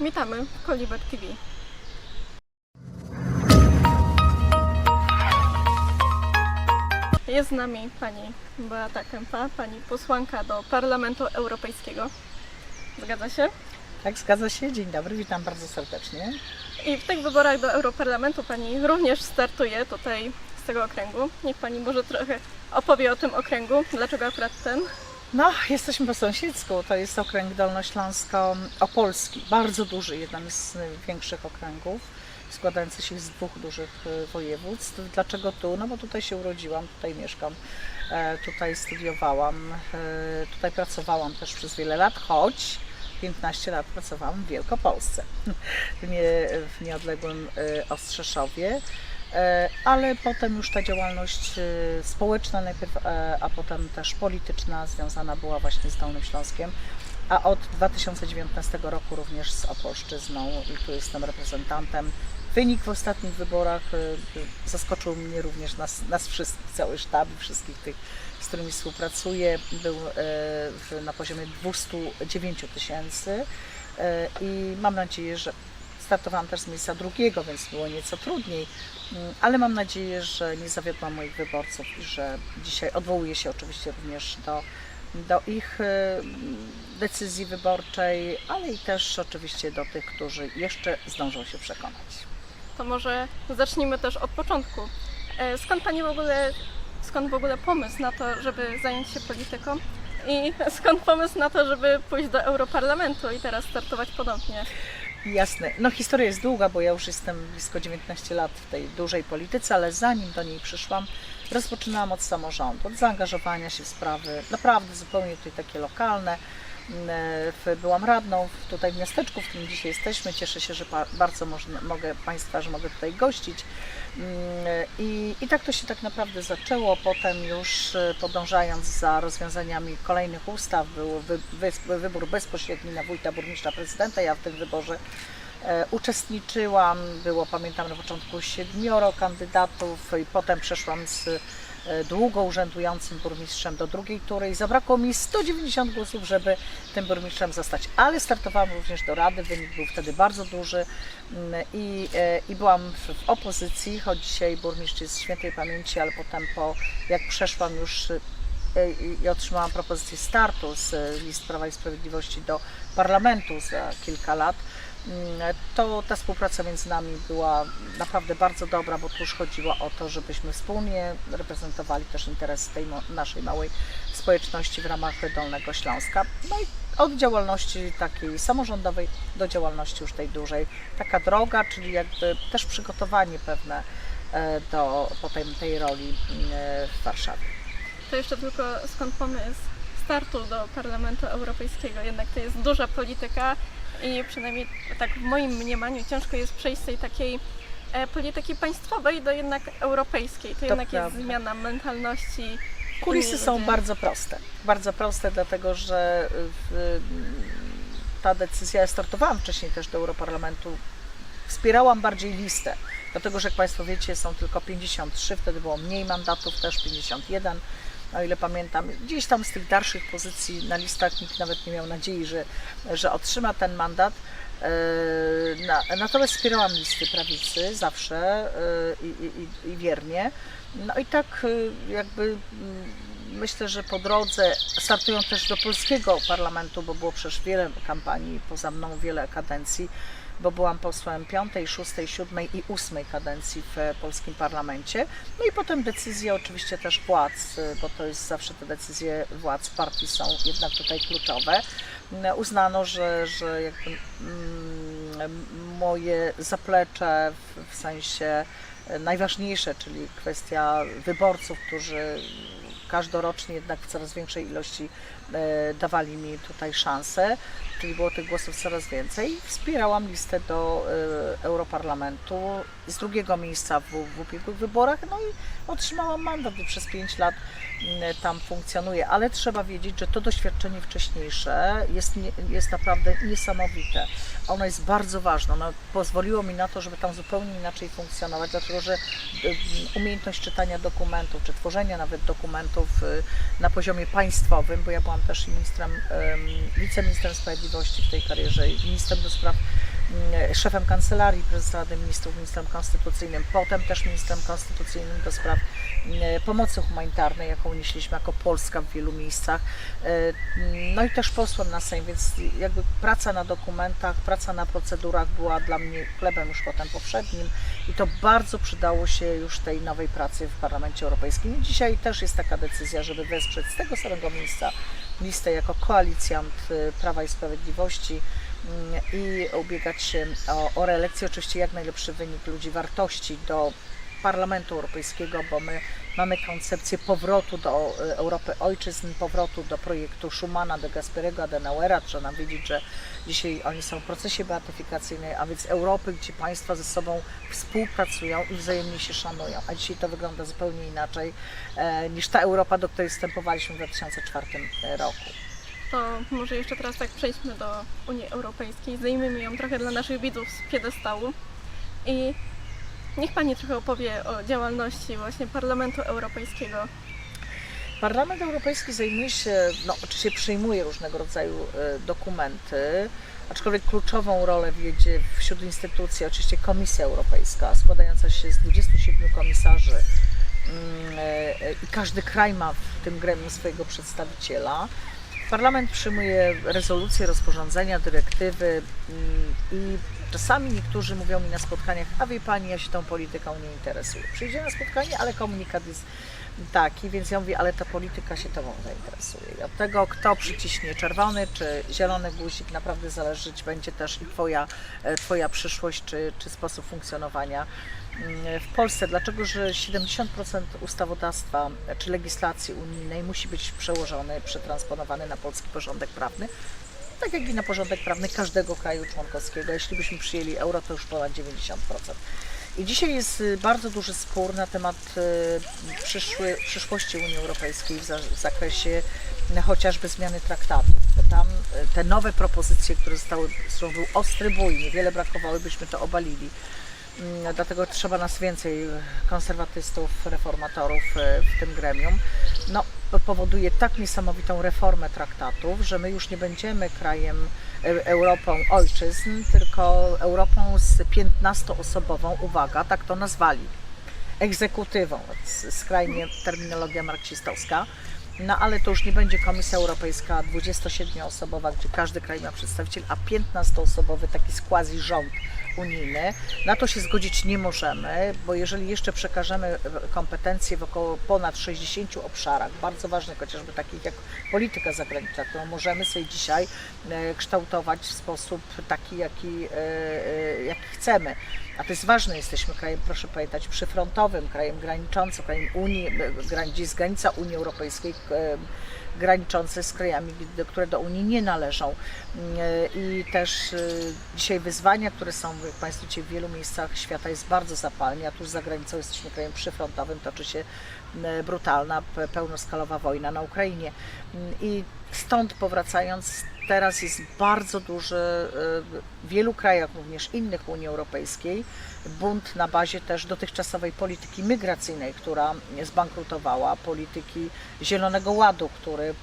Witamy w Kolibet TV. Jest z nami pani Beata Kępa, pani posłanka do Parlamentu Europejskiego. Zgadza się? Tak, zgadza się. Dzień dobry, witam bardzo serdecznie. I w tych wyborach do Europarlamentu pani również startuje tutaj z tego okręgu. Niech pani może trochę opowie o tym okręgu. Dlaczego akurat ten? No, jesteśmy po sąsiedzku. To jest okręg Dolnośląsko-Opolski. Bardzo duży, jeden z większych okręgów, składający się z dwóch dużych e, województw. Dlaczego tu? No bo tutaj się urodziłam, tutaj mieszkam, e, tutaj studiowałam, e, tutaj pracowałam też przez wiele lat, choć 15 lat pracowałam w Wielkopolsce, w, nie, w nieodległym e, Ostrzeszowie. E, ale potem już ta działalność e, społeczna najpierw, e, a potem też polityczna związana była właśnie z Dolnym Śląskiem, a od 2019 roku również z Opolszczyzną i tu jestem reprezentantem. Wynik w ostatnich wyborach zaskoczył mnie również nas, nas wszystkich, cały sztab i wszystkich tych, z którymi współpracuję. Był na poziomie 209 tysięcy i mam nadzieję, że startowałam też z miejsca drugiego, więc było nieco trudniej, Mm, ale mam nadzieję, że nie zawiodłam moich wyborców i że dzisiaj odwołuję się oczywiście również do, do ich e, decyzji wyborczej, ale i też oczywiście do tych, którzy jeszcze zdążą się przekonać. To może zacznijmy też od początku. E, Skąd pani w ogóle, skąd w ogóle pomysł na to, żeby zająć się polityką? I skąd pomysł na to, żeby pójść do Europarlamentu i teraz startować ponownie? Jasne. No historia jest długa, bo ja już jestem blisko 19 lat w tej dużej polityce, ale zanim do niej przyszłam, rozpoczynałam od samorządu, od zaangażowania się w sprawy naprawdę zupełnie tutaj takie lokalne. W- Byłam radną tutaj w miasteczku, w którym dzisiaj jesteśmy. Cieszę się, że bardzo można, mogę Państwa, że mogę tutaj gościć. Mm, I, I tak to się tak naprawdę zaczęło. Potem już e, podążając za rozwiązaniami kolejnych ustaw, był wy, wy, wybór bezpośredni na wójta, burmistrza, prezydenta. Ja w tym wyborze e, uczestniczyłam. Było, pamiętam, na początku siedmioro kandydatów i potem przeszłam z e, długo urzędującym burmistrzem do drugiej tury i zabrakło mi 190 głosów, żeby tym burmistrzem zostać. Ale startowałam również do rady, wynik był wtedy bardzo duży mm, i, e, i byłam w, opozycji, choć dzisiaj burmistrz jest świętej pamięci, ale potem po, jak przeszłam już e, i- otrzymałam propozycję startu z e, list Prawa i Sprawiedliwości do parlamentu za kilka lat, to ta współpraca między nami była naprawdę bardzo dobra, bo tu już chodziło o to, żebyśmy wspólnie reprezentowali też interesy tej naszej małej społeczności w ramach Dolnego Śląska. No i od działalności takiej samorządowej do działalności już tej dużej. Taka droga, czyli jakby też przygotowanie pewne e, do potem tej roli e, w Warszawie. To jeszcze tylko skąd pomysł startu do Parlamentu Europejskiego. Jednak to jest duża polityka i przynajmniej tak w moim mniemaniu ciężko jest przejść z tej takiej e, polityki państwowej do jednak europejskiej. To, jednak jest prawda. zmiana mentalności. Kulisy są bardzo proste. Bardzo proste, dlatego że w, ta decyzja, ja startowałam wcześniej też do Europarlamentu, wspierałam bardziej listę, dlatego że jak Państwo wiecie są tylko 53, wtedy było mniej mandatów, też 51, o ile pamiętam. Gdzieś tam z tych dalszych pozycji na listach nikt nawet nie miał nadziei, że, że otrzyma ten mandat. Na, natomiast wspierałam listy prawicy zawsze yy, i, i, i wiernie. No i tak y, jakby mm, myślę, że po drodze startują też do polskiego parlamentu, bo było przecież wiele kampanii poza mną, wiele kadencji, bo byłam posłem piątej, szóstej, siódmej i ósmej kadencji w polskim parlamencie. No i potem decyzje oczywiście też władz, bo to jest zawsze te decyzje władz partii są jednak tutaj kluczowe. Uznano, że, że jakby, mm, moje zaplecze w, w sensie e, najważniejsze, czyli kwestia wyborców, którzy każdorocznie jednak w coraz większej ilości dawali mi tutaj szansę, czyli było tych głosów coraz więcej. Wspierałam listę do e, Europarlamentu z drugiego miejsca w, w ubiegłych wyborach, no i otrzymałam mandat i przez 5 lat tam funkcjonuję, ale trzeba wiedzieć, że to doświadczenie wcześniejsze jest, jest naprawdę niesamowite. Ono jest bardzo ważne, ono pozwoliło mi na to, żeby tam zupełnie inaczej funkcjonować, dlatego że y, umiejętność czytania dokumentów, czy tworzenia nawet dokumentów na poziomie państwowym, bo ja byłam też i ministrem, wiceministrem sprawiedliwości w tej karierze i ministrem do spraw mm, szefem kancelarii prezesa Rady Ministrów, ministrem konstytucyjnym, potem też ministrem konstytucyjnym do spraw mm, pomocy humanitarnej, jaką nieśliśmy jako Polska w wielu miejscach. E, No i też posłem na Sejm, więc jakby praca na dokumentach, praca na procedurach była dla mnie chlebem już potem powszednim i to bardzo przydało się już tej nowej pracy w Parlamencie Europejskim. I dzisiaj też jest taka decyzja, żeby wesprzeć z tego samego miejsca listę jako koalicjant y, Prawa i Sprawiedliwości mm, i ubiegać się o, o reelekcję, oczywiście jak najlepszy wynik ludzi wartości do Parlamentu Europejskiego, bo my mamy koncepcję powrotu do Europy ojczyzn, powrotu do projektu Schumana, de Gasperiego, Adenauera. Trzeba nam wiedzieć, że dzisiaj oni są w procesie beatyfikacyjnym, a więc Europy, gdzie państwa ze sobą współpracują i wzajemnie się szanują. A dzisiaj to wygląda zupełnie inaczej e, niż ta Europa, do której wstępowaliśmy w 2004 roku. To może jeszcze teraz tak przejdźmy do Unii Europejskiej, zdejmijmy ją trochę dla naszych widzów z piedestału i niech Pani trochę opowie o działalności właśnie Parlamentu Europejskiego. Parlament Europejski zajmuje się, no oczywiście przyjmuje różnego rodzaju e, dokumenty, aczkolwiek kluczową rolę wiedzie wśród instytucji oczywiście Komisja Europejska, składająca się z 27 komisarzy mm, e, i każdy kraj ma w tym gremium swojego przedstawiciela. Parlament przyjmuje rezolucje, rozporządzenia, dyrektywy mm, i czasami niektórzy mówią mi na spotkaniach, a wie Pani, ja się tą polityką nie interesuję. Przyjdzie na spotkanie, ale komunikat jest taki, więc ja mówię, ale ta polityka się Tobą zainteresuje. I od tego, kto przyciśnie czerwony czy zielony guzik, naprawdę zależeć będzie też i Twoja, e, twoja przyszłość czy, czy sposób funkcjonowania mm, w Polsce. Dlaczego, że 70% ustawodawstwa czy legislacji unijnej musi być przełożony, przetransponowany na polski porządek prawny tak jak i na porządek prawny każdego kraju członkowskiego. Jeśli byśmy przyjęli euro, to już ponad 90%. I dzisiaj jest y, bardzo duży spór na temat y, przyszły, przyszłości Unii Europejskiej w, za, w zakresie y, chociażby zmiany traktatu. Tam y, te nowe propozycje, które zostały, którą był ostry bój, niewiele brakowało, byśmy to obalili. Mm, Dlatego trzeba nas więcej konserwatystów, reformatorów w tym gremium. No, powoduje tak niesamowitą reformę traktatów, że my już nie będziemy krajem e, Europą ojczyzn, tylko Europą z 15-osobową, uwaga, tak to nazwali, egzekutywą, skrajnie terminologia marksistowska. No ale to już nie będzie Komisja Europejska 27-osobowa, gdzie każdy kraj ma przedstawiciel, a 15-osobowy taki quasi rząd unijny. Na to się zgodzić nie możemy, bo jeżeli jeszcze przekażemy kompetencje w około ponad 60 obszarach, bardzo ważnych, chociażby takich jak polityka zagraniczna, którą możemy sobie dzisiaj e, kształtować w sposób taki, jaki, e, e, jaki chcemy. A to jest ważne, jesteśmy krajem, proszę pamiętać, przyfrontowym, krajem graniczącym, krajem Unii, e, gdzie jest granica Unii Europejskiej, graniczące z krajami, do- które do Unii nie należą. E, I też e, dzisiaj wyzwania, które są, jak Państwo wiecie, w wielu miejscach świata jest bardzo zapalnie, a tuż za granicą jesteśmy krajem przyfrontowym, toczy się e, brutalna, pe- pełnoskalowa wojna na Ukrainie. Mm, I stąd powracając, teraz jest bardzo duży e, w wielu krajach, również innych Unii Europejskiej, bunt na bazie też dotychczasowej polityki migracyjnej, która zbankrutowała, polityki Zielonego Ładu, który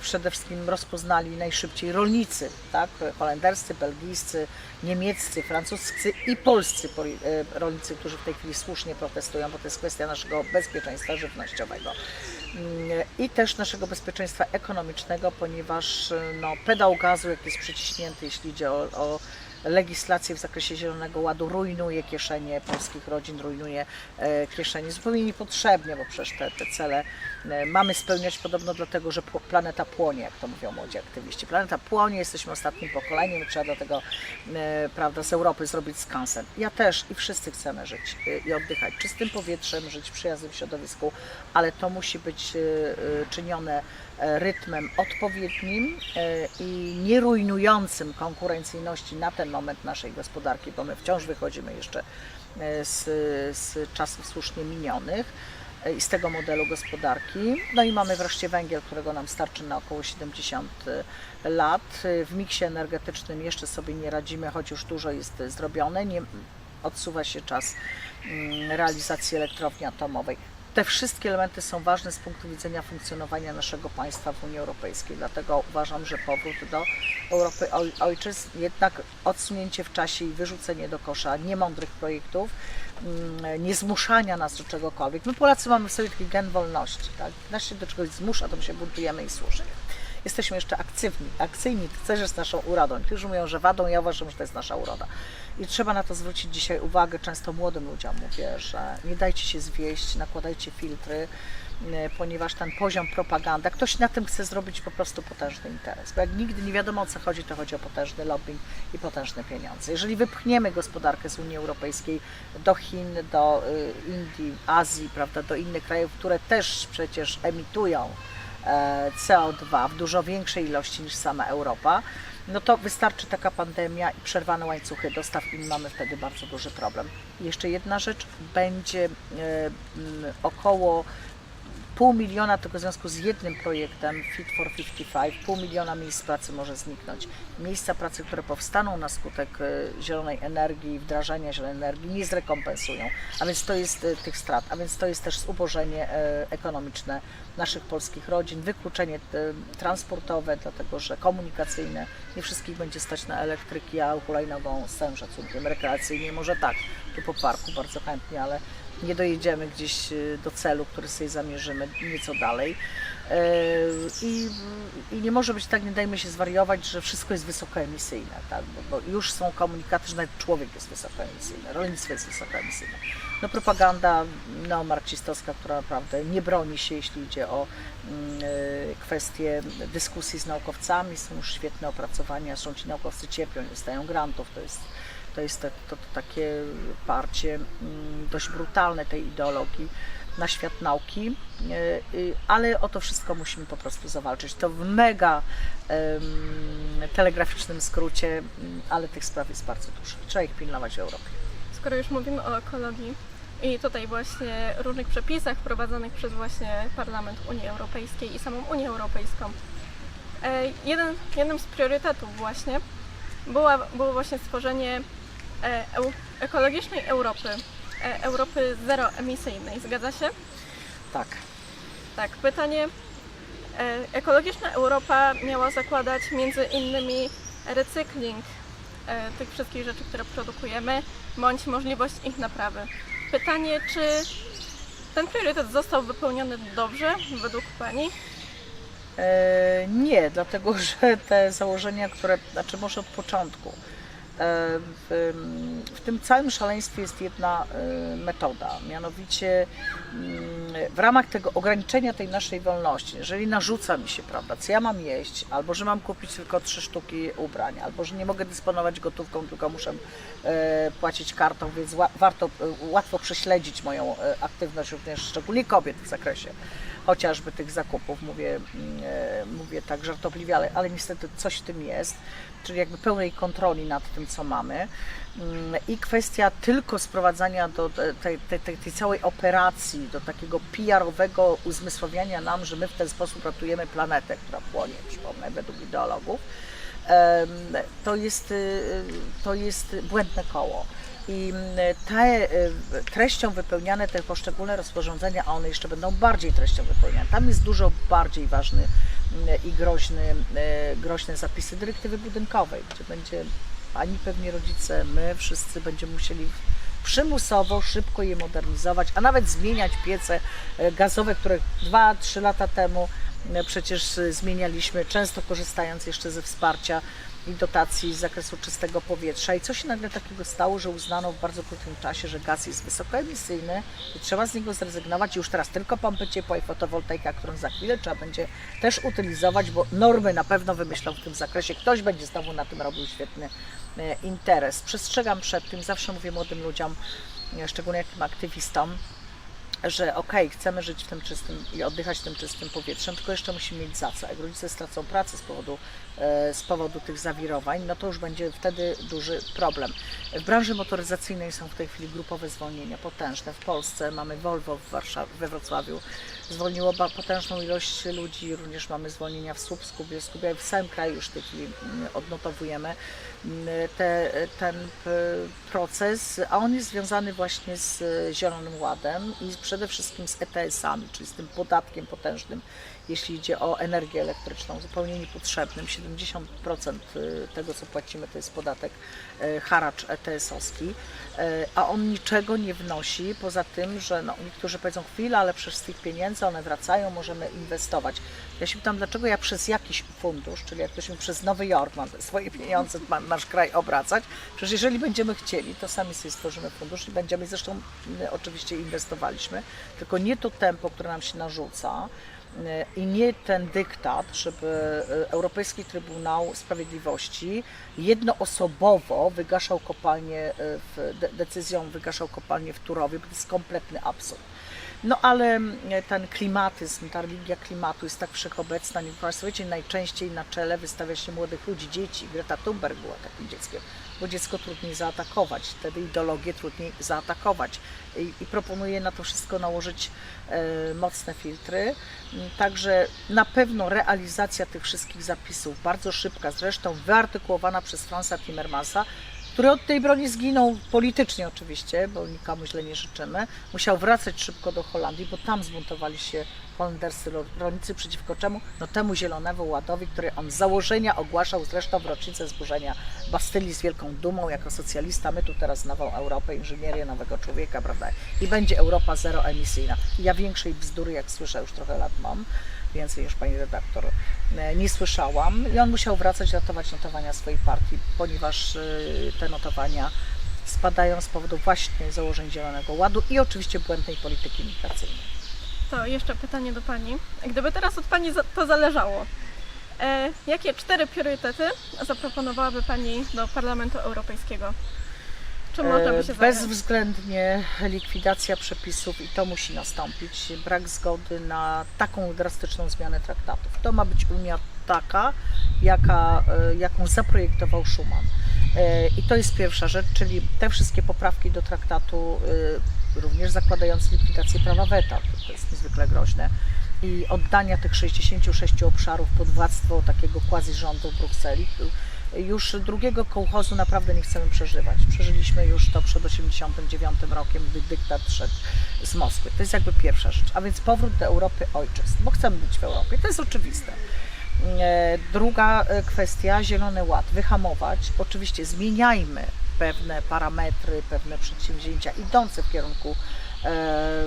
przede wszystkim rozpoznali najszybciej rolnicy, tak? holenderscy, belgijscy, niemieccy, francuscy i polscy e, rolnicy, którzy w tej chwili słusznie protestują, bo to jest kwestia naszego bezpieczeństwa żywnościowego i też naszego bezpieczeństwa ekonomicznego, ponieważ no, pedał gazu, jak jest przyciśnięty, jeśli idzie o, o legislację w zakresie Zielonego Ładu, rujnuje kieszenie polskich rodzin, rujnuje e, kieszenie zupełnie niepotrzebnie, bo przecież te, te cele e, mamy spełniać podobno dlatego, że planeta płonie, jak to mówią młodzi aktywiści. Planeta płonie, jesteśmy ostatnim pokoleniem, trzeba do tego e, prawda, z Europy zrobić skansen. Ja też i wszyscy chcemy żyć i oddychać czystym powietrzem, żyć w przyjaznym środowisku, ale to musi być czynione rytmem odpowiednim e, i nie rujnującym konkurencyjności na ten moment naszej gospodarki, bo my wciąż wychodzimy jeszcze e, z, z czasów słusznie minionych e, i z tego modelu gospodarki. No i mamy wreszcie węgiel, którego nam starczy na około 70 lat. E, W miksie energetycznym jeszcze sobie nie radzimy, choć już dużo jest zrobione. Nie, odsuwa się czas mm, realizacji elektrowni atomowej. Te wszystkie elementy są ważne z punktu widzenia funkcjonowania naszego państwa w Unii Europejskiej. Dlatego uważam, że powrót do Europy oj- ojczyzn, jednak odsunięcie w czasie i wyrzucenie do kosza niemądrych projektów, mm, nie zmuszania nas do czegokolwiek. My Polacy mamy w sobie taki gen wolności. Tak? Nas się do czegoś zmusza, to my się buntujemy i słusznie. Jesteśmy jeszcze aktywni, akcyjni, też jest naszą urodą. Niektórzy mówią, że wadą, ja uważam, że to jest nasza uroda. I trzeba na to zwrócić dzisiaj uwagę. Często młodym ludziom mówię, że nie dajcie się zwieść, nakładajcie filtry, e, ponieważ ten poziom propagandy, jak ktoś na tym chce zrobić po prostu potężny interes. Bo jak nigdy nie wiadomo o co chodzi, to chodzi o potężny lobbying i potężne pieniądze. Jeżeli wypchniemy gospodarkę z Unii Europejskiej do Chin, do y, Indii, Azji, prawda, do innych krajów, które też przecież emitują CO2 w dużo większej ilości niż sama Europa, no to wystarczy taka pandemia i przerwane łańcuchy dostaw i mamy wtedy bardzo duży problem. Jeszcze jedna rzecz, będzie e, około pół miliona tylko w związku z jednym projektem Fit for 55, pół miliona miejsc pracy może zniknąć. Miejsca pracy, które powstaną na skutek e, zielonej energii, wdrażania zielonej energii nie zrekompensują, a więc to jest e, tych strat, a więc to jest też zubożenie e, ekonomiczne naszych polskich rodzin, wykluczenie transportowe, dlatego że komunikacyjne, nie wszystkich będzie stać na elektryki, a hulajnogą z całym szacunkiem rekreacyjnie, może tak, tu po parku bardzo chętnie, ale nie dojedziemy gdzieś y, do celu, który sobie zamierzymy nieco dalej. Yy, I, I nie może być tak, nie dajmy się zwariować, że wszystko jest wysokoemisyjne, tak? bo, bo już są komunikaty, że nawet człowiek jest wysokoemisyjny, rolnictwo jest wysokoemisyjne. No propaganda neomarksistowska, która naprawdę nie broni się, jeśli idzie o mm, y, kwestie dyskusji z naukowcami, są już świetne opracowania, zresztą ci naukowcy cierpią, nie dostają grantów, to jest to jest to, to, to takie parcie mm, dość brutalne tej ideologii na świat nauki, y, y, ale o to wszystko musimy po prostu zawalczyć. To w mega telegraficznym skrócie, mm, ale tych spraw jest bardzo dużo. Trzeba ich pilnować w Europie. Skoro już mówimy o ekologii i tutaj właśnie różnych przepisach wprowadzonych przez właśnie Parlament Unii Europejskiej i samą Unię Europejską, e, jeden, jednym z priorytetów właśnie była, było właśnie stworzenie e, ekologicznej Europy, e, Europy zeroemisyjnej. Zgadza się? Tak. Tak, pytanie. E, Ekologiczna Europa miała zakładać między innymi recykling e, tych wszystkich rzeczy, które produkujemy, bądź możliwość ich naprawy. Pytanie, czy ten priorytet został wypełniony dobrze według Pani? E, nie, dlatego że te założenia, które, znaczy może od początku, e, w, w tym całym szaleństwie jest jedna e, metoda, mianowicie mm, w ramach tego ograniczenia tej naszej wolności, jeżeli narzuca mi się, prawda, co ja mam jeść, albo że mam kupić tylko trzy sztuki ubrań, albo że nie mogę dysponować gotówką, tylko muszę e, płacić kartą, więc warto, e, łatwo prześledzić moją e, aktywność również, szczególnie kobiet w zakresie chociażby tych zakupów, mówię, mm, e, mówię tak żartobliwie, ale, ale niestety coś w tym jest, czyli jakby pełnej kontroli nad tym, co mamy. Mm, I kwestia tylko sprowadzania do tej, tej, tej, tej całej operacji, do takiego PR-owego uzmysławiania nam, że my w ten sposób ratujemy planetę, która płonie, przypomnę, według ideologów, to jest, y, to jest błędne koło. I mm, te y, treścią wypełniane te poszczególne rozporządzenia, a one jeszcze będą bardziej treścią wypełniane. Tam jest dużo bardziej ważny mm, i groźny, y, groźne zapisy dyrektywy budynkowej, gdzie będzie ani pewnie rodzice, my wszyscy będziemy musieli przymusowo szybko je modernizować, a nawet zmieniać piece e, gazowe, które 2-3 lata temu e, przecież e, zmienialiśmy, często korzystając jeszcze ze wsparcia i dotacji z zakresu czystego powietrza. I co się nagle takiego stało, że uznano w bardzo krótkim czasie, że gaz jest wysokoemisyjny i trzeba z niego zrezygnować. Już teraz tylko pompy ciepła i fotowoltaika, którą za chwilę trzeba będzie też utylizować, bo normy na pewno wymyślą w tym zakresie. Ktoś będzie znowu na tym robił świetny e, interes. Przestrzegam przed tym, zawsze mówię młodym ludziom, e, szczególnie jakim aktywistom, że okej, chcemy żyć w tym czystym i oddychać tym czystym powietrzem, tylko jeszcze musimy mieć za co. Jak rodzice stracą pracę z powodu, e, z powodu tych zawirowań, no to już będzie wtedy duży problem. W branży motoryzacyjnej są w tej chwili grupowe zwolnienia potężne. W Polsce mamy Volvo w Warszawie, we Wrocławiu, zwolniło potężną ilość ludzi, również mamy zwolnienia w Słupsku, w Bielsku, w całym kraju już w tej chwili mm, odnotowujemy. Te, ten p- proces, a on jest związany właśnie z Zielonym Ładem i przede wszystkim z ETS-ami, czyli z tym podatkiem potężnym, jeśli idzie o energię elektryczną, zupełnie niepotrzebnym. 70% tego, co płacimy, to jest podatek e, haracz ETS-owski, e, a on niczego nie wnosi, poza tym, że no, niektórzy powiedzą chwilę, ale przecież z tych pieniędzy one wracają, możemy inwestować. Ja się pytam, dlaczego ja przez jakiś fundusz, czyli jak ktoś mi przez Nowy Jork mam swoje pieniądze, ma nasz kraj obracać, przecież jeżeli będziemy chcieli, to sami sobie stworzymy fundusz i będziemy, zresztą oczywiście inwestowaliśmy, tylko nie to tempo, które nam się narzuca, i nie ten dyktat, żeby e, Europejski Trybunał Sprawiedliwości jednoosobowo wygaszał kopalnię, e, w, de, decyzją wygaszał kopalnię w Turowie, bo to jest kompletny absurd. No ale e, ten klimatyzm, ta religia klimatu jest tak wszechobecna, nie wiecie, najczęściej na czele wystawia się młodych ludzi, dzieci. Greta Thunberg była takim dzieckiem, bo dziecko trudniej zaatakować, wtedy ideologię trudniej zaatakować. I, i proponuje na to wszystko nałożyć e, mocne filtry. Mm, Także na pewno realizacja tych wszystkich zapisów, bardzo szybka, zresztą wyartykułowana przez Franza Timmermansa, który od tej broni zginął politycznie oczywiście, bo nikomu źle nie życzymy. Musiał wracać szybko do Holandii, bo tam zbuntowali się holenderscy rolnicy przeciwko czemu? No temu zielonemu ładowi, który on z założenia ogłaszał zresztą w rocznicę zburzenia Bastylii z wielką dumą jako socjalista. My tu teraz nową Europę, inżynierię nowego człowieka, prawda? I będzie Europa zeroemisyjna. Ja większej bzdury, jak słyszę, już trochę lat mam, więcej niż pani redaktor, e, nie słyszałam. I on musiał wracać, ratować notowania swojej partii, ponieważ e, te notowania spadają z powodu właśnie założeń Zielonego Ładu i oczywiście błędnej polityki migracyjnej. To jeszcze pytanie do Pani. Gdyby teraz od Pani to zależało, e, jakie cztery priorytety zaproponowałaby Pani do Parlamentu Europejskiego? Czy można by się E, zająć? Bezwzględnie likwidacja przepisów i to musi nastąpić. Brak zgody na taką drastyczną zmianę traktatów. To ma być Unia taka, jaka, e, jaką zaprojektował Schuman. E, I to jest pierwsza rzecz, czyli te wszystkie poprawki do traktatu, również zakładające likwidację prawa weta, to jest niezwykle groźne, i oddania tych 66 obszarów pod władztwo takiego quasi rządu w Brukseli. Już drugiego kołchozu naprawdę nie chcemy przeżywać. Przeżyliśmy już to przed 89 rokiem, gdy dyktat szedł z Moskwy. To jest jakby pierwsza rzecz. A więc powrót do Europy ojczyzn, bo chcemy być w Europie. To jest oczywiste. E, Druga e, kwestia, Zielony Ład. Wyhamować. Oczywiście zmieniajmy pewne parametry, pewne przedsięwzięcia idące w kierunku e,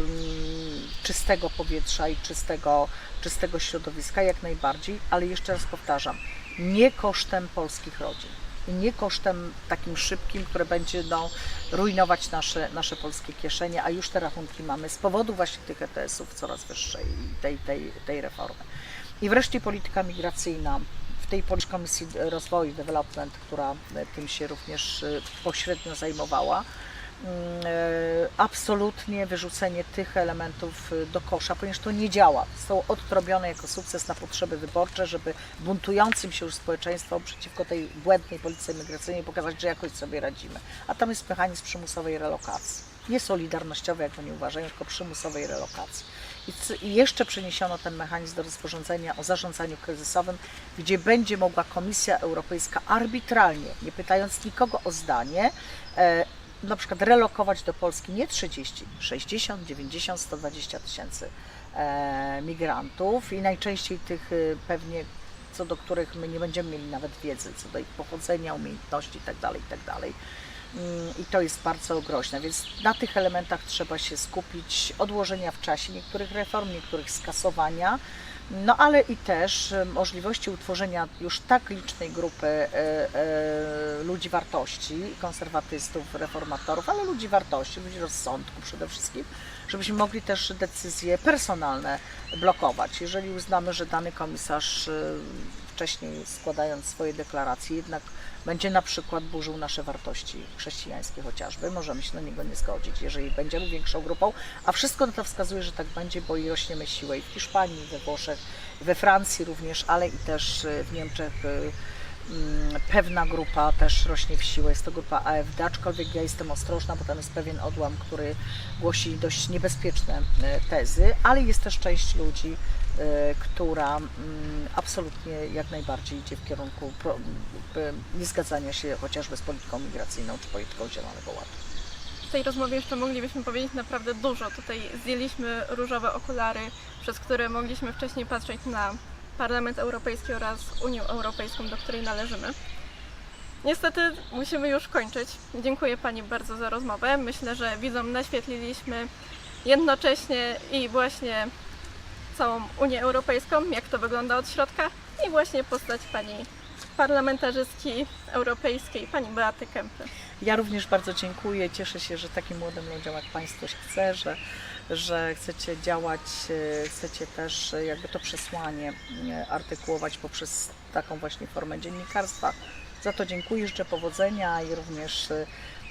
czystego powietrza i czystego, czystego środowiska, jak najbardziej, ale jeszcze raz powtarzam, nie kosztem polskich rodzin. Nie kosztem takim szybkim, które będzie no, rujnować nasze, nasze polskie kieszenie, a już te rachunki mamy z powodu właśnie tych ETS-ów coraz wyższej i tej, tej, tej reformy. I wreszcie polityka migracyjna. W tej Komisji Rozwoju Development, która e, tym się również e, pośrednio zajmowała, absolutnie wyrzucenie tych elementów e, do kosza, ponieważ to nie działa. Zostało odrobione jako sukces na potrzeby wyborcze, żeby buntującym się już społeczeństwom przeciwko tej błędnej polityce migracyjnej pokazać, że jakoś sobie radzimy. A tam jest mechanizm przymusowej relokacji. Nie solidarnościowej, jak oni uważają, tylko przymusowej relokacji. I jeszcze przeniesiono ten mechanizm do rozporządzenia o zarządzaniu kryzysowym, gdzie będzie mogła Komisja Europejska arbitralnie, nie pytając nikogo o zdanie, e, na przykład relokować do Polski nie 30, 60, 90, 120 tysięcy e, migrantów i najczęściej tych e, pewnie co do których my nie będziemy mieli nawet wiedzy, co do ich pochodzenia, umiejętności itd. itd. I to jest bardzo groźne, więc na tych elementach trzeba się skupić, odłożenia w czasie niektórych reform, niektórych skasowania, no ale i też e, możliwości utworzenia już tak licznej grupy e, e, ludzi wartości, konserwatystów, reformatorów, ale ludzi wartości, ludzi rozsądku przede wszystkim, żebyśmy mogli też decyzje personalne blokować. Jeżeli uznamy, że dany komisarz wcześniej składając swoje deklaracje jednak będzie na przykład burzył nasze wartości chrześcijańskie chociażby, możemy się na niego nie zgodzić, jeżeli będziemy większą grupą, a wszystko na to wskazuje, że tak będzie, bo i rośniemy siłę i w Hiszpanii, we Włoszech, we Francji również, ale i też e, w Niemczech, e, pewna grupa też rośnie w siłę, jest to grupa AfD, aczkolwiek ja jestem ostrożna, bo tam jest pewien odłam, który głosi dość niebezpieczne e, tezy, ale jest też część ludzi, e, która mm, absolutnie jak najbardziej idzie w kierunku niezgadzania się chociażby z polityką migracyjną czy polityką Zielonego Ładu. W tej rozmowie jeszcze moglibyśmy powiedzieć naprawdę dużo. Tutaj zdjęliśmy różowe okulary, przez które mogliśmy wcześniej patrzeć na Parlament Europejski oraz Unię Europejską, do której należymy. Niestety musimy już kończyć. Dziękuję Pani bardzo za rozmowę. Myślę, że widzom naświetliliśmy jednocześnie i właśnie całą Unię Europejską, jak to wygląda od środka i właśnie postać Pani parlamentarzystki europejskiej, Pani Beaty Kempy. Ja również bardzo dziękuję. Cieszę się, że takim młodym ludziom jak Państwo się chce, że, że chcecie działać, e, chcecie też e, jakby to przesłanie e, artykułować poprzez taką właśnie formę dziennikarstwa. Za to dziękuję, życzę powodzenia i również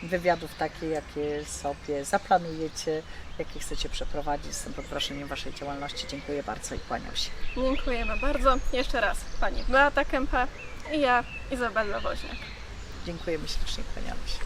wywiadów takie, jakie sobie zaplanujecie, jakie chcecie przeprowadzić. Jestem pod wrażeniem Waszej działalności. Dziękuję bardzo i kłaniam się. Dziękujemy bardzo. Jeszcze raz Pani Beata Kempa i ja, Izabella Woźniak. Dziękujemy ślicznie, kłaniamy się.